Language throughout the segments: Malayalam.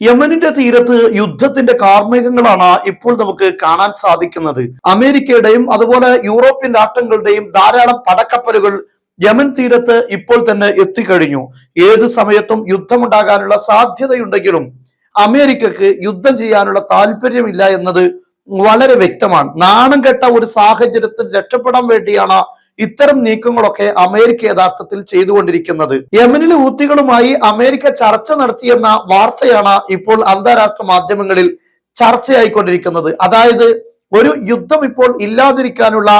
യമനിന്റെ തീരത്ത് യുദ്ധത്തിന്റെ കാർമേഘങ്ങളാണ് ഇപ്പോൾ നമുക്ക് കാണാൻ സാധിക്കുന്നത്. അമേരിക്കയുടെയും അതുപോലെ യൂറോപ്യൻ രാഷ്ട്രങ്ങളുടെയും ധാരാളം പടക്കപ്പലുകൾ യമൻ തീരത്ത് ഇപ്പോൾ തന്നെ എത്തിക്കഴിഞ്ഞു. ഏത് സമയത്തും യുദ്ധമുണ്ടാകാനുള്ള സാധ്യതയുണ്ടെങ്കിലും അമേരിക്കക്ക് യുദ്ധം ചെയ്യാനുള്ള താല്പര്യമില്ല എന്നത് വളരെ വ്യക്തമാണ്. നാണം കെട്ട ഒരു സാഹചര്യത്തിൽ രക്ഷപ്പെടാൻ വേണ്ടിയാണ് ഇത്തരം നീക്കങ്ങളൊക്കെ അമേരിക്ക യഥാർത്ഥത്തിൽ ചെയ്തുകൊണ്ടിരിക്കുന്നത്. യമനിലെ ഊത്തികളുമായി അമേരിക്ക ചർച്ച നടത്തിയെന്ന വാർത്തയാണ് ഇപ്പോൾ അന്താരാഷ്ട്ര മാധ്യമങ്ങളിൽ ചർച്ചയായിക്കൊണ്ടിരിക്കുന്നത്. അതായത് ഒരു യുദ്ധം ഇപ്പോൾ ഇല്ലാതിരിക്കാനുള്ള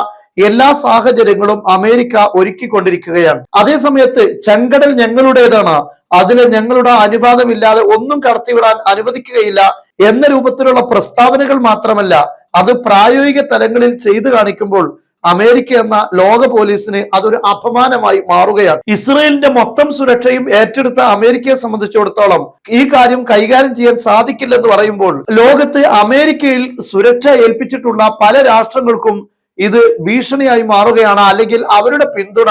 എല്ലാ സാഹചര്യങ്ങളും അമേരിക്ക ഒരുക്കിക്കൊണ്ടിരിക്കുകയാണ്. അതേസമയത്ത് ചെങ്കടൽ ഞങ്ങളുടേതാണ്. അതിന് ഞങ്ങളുടെ അനുവാദമില്ലാതെ ഒന്നും കടത്തിവിടാൻ അനുവദിക്കുകയില്ല എന്ന രൂപത്തിലുള്ള പ്രസ്താവനകൾ മാത്രമല്ല അത് പ്രായോഗിക തലങ്ങളിൽ ചെയ്തു കാണിക്കുമ്പോൾ അമേരിക്ക എന്ന ലോക പോലീസിന് അതൊരു അപമാനമായി മാറുകയാണ്. ഇസ്രയേലിന്റെ മൊത്തം സുരക്ഷയും ഏറ്റെടുത്ത അമേരിക്കയെ സംബന്ധിച്ചിടത്തോളം ഈ കാര്യം കൈകാര്യം ചെയ്യാൻ സാധിക്കില്ലെന്ന് പറയുമ്പോൾ ലോകത്ത് അമേരിക്കയിൽ സുരക്ഷ ഏൽപ്പിച്ചിട്ടുള്ള പല രാഷ്ട്രങ്ങൾക്കും ഇത് ഭീഷണിയായി മാറുകയാണ്. അല്ലെങ്കിൽ അവരുടെ പിന്തുണ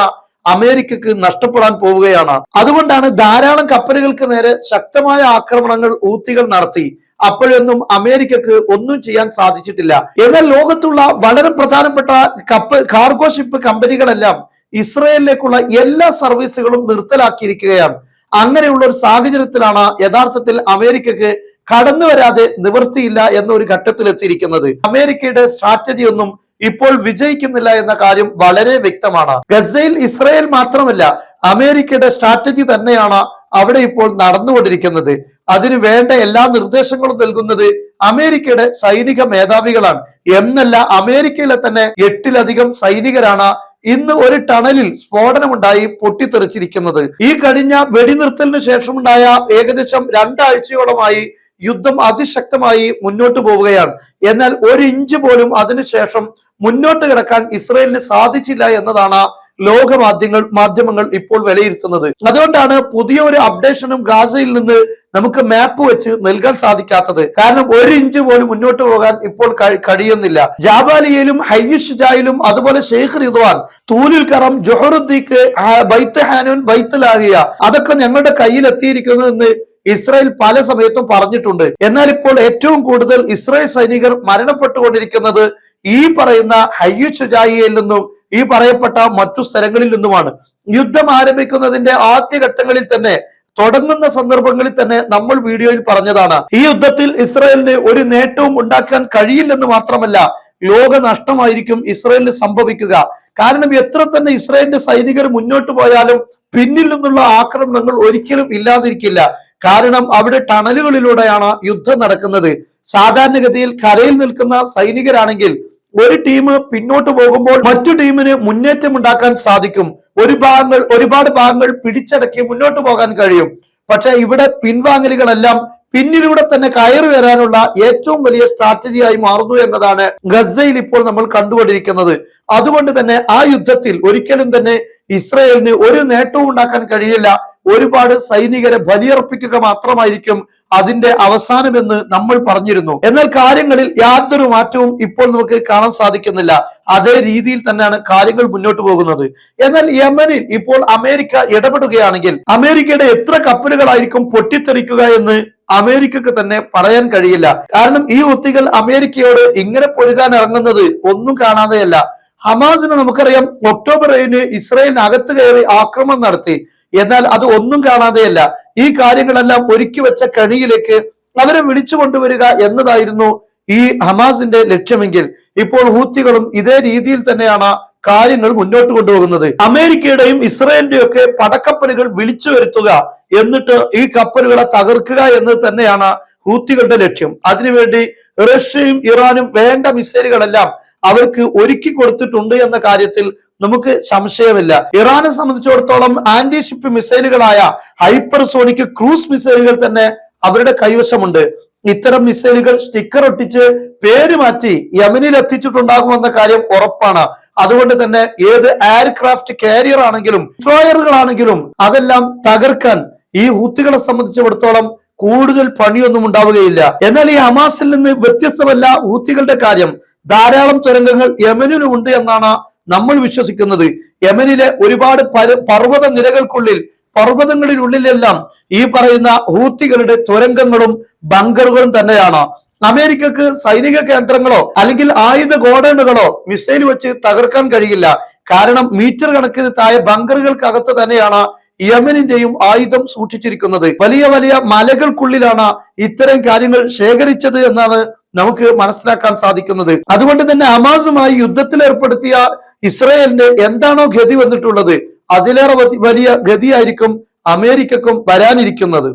അമേരിക്കക്ക് നഷ്ടപ്പെടാൻ പോവുകയാണ്. അതുകൊണ്ടാണ് ധാരാളം കപ്പലുകൾക്ക് നേരെ ശക്തമായ ആക്രമണങ്ങൾ ഊത്തികൾ നടത്തി. അപ്പോഴൊന്നും അമേരിക്കക്ക് ഒന്നും ചെയ്യാൻ സാധിച്ചിട്ടില്ല. എന്നാൽ ലോകത്തുള്ള വളരെ പ്രധാനപ്പെട്ട കപ്പൽ കാർഗോ ഷിപ്പ് കമ്പനികളെല്ലാം ഇസ്രയേലിലേക്കുള്ള എല്ലാ സർവീസുകളും നിർത്തലാക്കിയിരിക്കുകയാണ്. അങ്ങനെയുള്ള ഒരു സാഹചര്യത്തിലാണ് യഥാർത്ഥത്തിൽ അമേരിക്കക്ക് കടന്നു വരാതെ നിവൃത്തിയില്ല എന്ന ഒരു ഘട്ടത്തിൽ എത്തിയിരിക്കുന്നത് അമേരിക്കയുടെ സ്ട്രാറ്റജി ഒന്നും ഇപ്പോൾ വിജയിക്കുന്നില്ല എന്ന കാര്യം വളരെ വ്യക്തമാണ്. ഗസയിൽ ഇസ്രയേൽ മാത്രമല്ല അമേരിക്കയുടെ സ്ട്രാറ്റജി തന്നെയാണ് അവിടെ ഇപ്പോൾ നടന്നുകൊണ്ടിരിക്കുന്നത്. അതിന് വേണ്ട എല്ലാ നിർദ്ദേശങ്ങളും നൽകുന്നത് അമേരിക്കയുടെ സൈനിക മേധാവികളാണ്. എന്നല്ല അമേരിക്കയിലെ തന്നെ എട്ടിലധികം സൈനികരാണ് ഇന്ന് ഒരു ടണലിൽ സ്ഫോടനമുണ്ടായി പൊട്ടിത്തെറിച്ചിരിക്കുന്നത്. ഈ കഴിഞ്ഞ വെടിനിർത്തലിന് ശേഷമുണ്ടായ ഏകദേശം രണ്ടാഴ്ചയോളമായി യുദ്ധം അതിശക്തമായി മുന്നോട്ട് പോവുകയാണ്. എന്നാൽ ഒരു ഇഞ്ച് പോലും അതിനുശേഷം മുന്നോട്ട് കിടക്കാൻ ഇസ്രയേലിന് സാധിച്ചില്ല എന്നതാണ് ലോക മാധ്യമങ്ങൾ മാധ്യമങ്ങൾ ഇപ്പോൾ വിലയിരുത്തുന്നത്. അതുകൊണ്ടാണ് പുതിയ ഒരു അപ്ഡേഷനും ഗാസയിൽ നിന്ന് നമുക്ക് മാപ്പ് വെച്ച് നൽകാൻ സാധിക്കാത്തത്. കാരണം ഒരു ഇഞ്ച് പോലും മുന്നോട്ട് പോകാൻ ഇപ്പോൾ കഴിയുന്നില്ല. ജാബാലിയയിലും ഹയ്യുഷായിലും അതുപോലെ ഷെയ്ഖ് റിദ്വാൻ തൂലിൽ കറം ജൊഹറുദ്ദീഖ് ബൈത്ത് ഹാനൂൻ ബൈത്ത് ലാഹിയ അതൊക്കെ ഞങ്ങളുടെ കയ്യിൽ എത്തിയിരിക്കുന്നു എന്ന് ഇസ്രായേൽ പല സമയത്തും പറഞ്ഞിട്ടുണ്ട്. എന്നാൽ ഇപ്പോൾ ഏറ്റവും കൂടുതൽ ഇസ്രായേൽ സൈനികർ മരണപ്പെട്ടുകൊണ്ടിരിക്കുന്നത് ഈ പറയുന്ന ഹയ്യുഷായിയിൽ നിന്നും ഈ പറയപ്പെട്ട മറ്റു സ്ഥലങ്ങളിൽ നിന്നുമാണ്. യുദ്ധം ആരംഭിക്കുന്നതിന്റെ ആദ്യഘട്ടങ്ങളിൽ തന്നെ തുടങ്ങുന്ന സന്ദർഭങ്ങളിൽ തന്നെ നമ്മൾ വീഡിയോയിൽ പറഞ്ഞതാണ്. ഈ യുദ്ധത്തിൽ ഇസ്രായേലിന് ഒരു നേട്ടവും ഉണ്ടാക്കാൻ കഴിയില്ലെന്ന് മാത്രമല്ല ലോക നഷ്ടമായിരിക്കും ഇസ്രായേലിന് സംഭവിക്കുക. കാരണം എത്ര തന്നെ ഇസ്രായേലിന്റെ സൈനികർ മുന്നോട്ട് പോയാലും പിന്നിൽ നിന്നുള്ള ആക്രമണങ്ങൾ ഒരിക്കലും ഇല്ലാതിരിക്കില്ല. കാരണം അവിടെ ടണലുകളിലൂടെയാണ് യുദ്ധം നടക്കുന്നത്. സാധാരണഗതിയിൽ കരയിൽ നിൽക്കുന്ന സൈനികരാണെങ്കിൽ ഒരു ടീം പിന്നോട്ട് പോകുമ്പോൾ മറ്റു ടീമിന് മുന്നേറ്റം ഉണ്ടാക്കാൻ സാധിക്കും. ഒരു ഭാഗങ്ങൾ ഒരുപാട് ഭാഗങ്ങൾ പിടിച്ചടക്കി മുന്നോട്ട് പോകാൻ കഴിയും. പക്ഷെ ഇവിടെ പിൻവാങ്ങലുകളെല്ലാം പിന്നിലൂടെ തന്നെ കയറി വരാനുള്ള ഏറ്റവും വലിയ സ്ട്രാറ്റജിയായി മാറുന്നു എന്നതാണ് ഗസയിൽ ഇപ്പോൾ നമ്മൾ കണ്ടുകൊണ്ടിരിക്കുന്നത്. അതുകൊണ്ട് തന്നെ ആ യുദ്ധത്തിൽ ഒരിക്കലും തന്നെ ഇസ്രയേലിന് ഒരു നേട്ടവും ഉണ്ടാക്കാൻ കഴിയില്ല. ഒരുപാട് സൈനികരെ ബലിയർപ്പിക്കുക മാത്രമായിരിക്കും അതിന്റെ അവസാനമെന്ന് നമ്മൾ പറഞ്ഞിരുന്നു. എന്നാൽ കാര്യങ്ങളിൽ യാതൊരു മാറ്റവും ഇപ്പോൾ നമുക്ക് കാണാൻ സാധിക്കുന്നില്ല. അതേ രീതിയിൽ തന്നെയാണ് കാര്യങ്ങൾ മുന്നോട്ട് പോകുന്നത്. എന്നാൽ യമനിൽ ഇപ്പോൾ അമേരിക്ക ഇടപെടുകയാണെങ്കിൽ അമേരിക്കയുടെ എത്ര കപ്പലുകളായിരിക്കും പൊട്ടിത്തെറിക്കുക എന്ന് അമേരിക്കക്ക് തന്നെ പറയാൻ കഴിയില്ല. കാരണം ഈ ഒത്തികൾ അമേരിക്കയോട് ഇങ്ങനെ പൊരുകാൻ ഇറങ്ങുന്നത് ഒന്നും കാണാതെയല്ല. ഹമാസിന് നമുക്കറിയാം ഒക്ടോബർ ഏഴിന് ഇസ്രയേലിനകത്ത് കയറി ആക്രമണം നടത്തി. എന്നാൽ അത് ഒന്നും കാണാതെയല്ല. ഈ കാര്യങ്ങളെല്ലാം ഒരുക്കി വെച്ച കണിയിലേക്ക് അവരെ വിളിച്ചു കൊണ്ടുവരിക എന്നതായിരുന്നു ഈ ഹമാസിന്റെ ലക്ഷ്യമെങ്കിൽ. ഇപ്പോൾ ഹൂത്തികളും ഇതേ രീതിയിൽ തന്നെയാണ് കാര്യങ്ങൾ മുന്നോട്ട് കൊണ്ടുപോകുന്നത്. അമേരിക്കയുടെയും ഇസ്രയേലിന്റെയും ഒക്കെ പടക്കപ്പലുകൾ വിളിച്ചു വരുത്തുക എന്നിട്ട് ഈ കപ്പലുകളെ തകർക്കുക എന്ന് തന്നെയാണ് ഹൂത്തികളുടെ ലക്ഷ്യം. അതിനുവേണ്ടി റഷ്യയും ഇറാനും വേണ്ട മിസൈലുകളെല്ലാം അവർക്ക് ഒരുക്കി കൊടുത്തിട്ടുണ്ട് എന്ന കാര്യത്തിൽ നമുക്ക് സംശയമില്ല. ഇറാനെ സംബന്ധിച്ചിടത്തോളം ആന്റി ഷിപ്പ് മിസൈലുകളായ ഹൈപ്പർസോണിക് ക്രൂസ് മിസൈലുകൾ തന്നെ അവരുടെ കൈവശമുണ്ട്. ഇത്തരം മിസൈലുകൾ സ്റ്റിക്കർ ഒട്ടിച്ച് പേര് മാറ്റി യമനിൽ എത്തിച്ചിട്ടുണ്ടാകുമെന്ന കാര്യം ഉറപ്പാണ്. അതുകൊണ്ട് തന്നെ ഏത് എയർക്രാഫ്റ്റ് കാരിയർ ആണെങ്കിലും ഡിസ്ട്രോയറുകളാണെങ്കിലും അതെല്ലാം തകർക്കാൻ ഈ ഹൂത്തികളെ സംബന്ധിച്ചിടത്തോളം കൂടുതൽ പണിയൊന്നും ഉണ്ടാവുകയില്ല. എന്നാൽ ഈ ഹമാസിൽ നിന്ന് വ്യത്യസ്തമല്ല ഹൂത്തികളുടെ കാര്യം. ധാരാളം തുരങ്കങ്ങൾ യമനിലുണ്ട് എന്നാണ് നമ്മൾ വിശ്വസിക്കുന്നത് യമനിലെ ഒരുപാട് പർവത നിരകൾക്കുള്ളിൽ പർവതങ്ങളിലുള്ളിലെല്ലാം ഈ പറയുന്ന ഹൂത്തികളുടെ തുരങ്കങ്ങളും ബങ്കറുകളും തന്നെയാണ്. അമേരിക്കക്ക് സൈനിക കേന്ദ്രങ്ങളോ അല്ലെങ്കിൽ ആയുധ ഗോഡണുകളോ മിസൈൽ വെച്ച് തകർക്കാൻ കഴിയില്ല. കാരണം മീറ്റർ കണക്കിന് താഴെ ബങ്കറുകൾക്കകത്ത് തന്നെയാണ് യമനിന്റെയും ആയുധം സൂക്ഷിച്ചിരിക്കുന്നത്. വലിയ വലിയ മലകൾക്കുള്ളിലാണ് ഇത്തരം കാര്യങ്ങൾ ശേഖരിച്ചത് എന്നാണ് നമുക്ക് മനസ്സിലാക്കാൻ സാധിക്കുന്നത്. അതുകൊണ്ട് തന്നെ ഹമാസുമായി യുദ്ധത്തിൽ ഏർപ്പെടുത്തിയ ഇസ്രയേലിന്റെ എന്താണോ ഗതി വന്നിട്ടുള്ളത് അതിലേറെ വലിയ ഗതിയായിരിക്കും അമേരിക്കക്കും വരാനിരിക്കുന്നത്.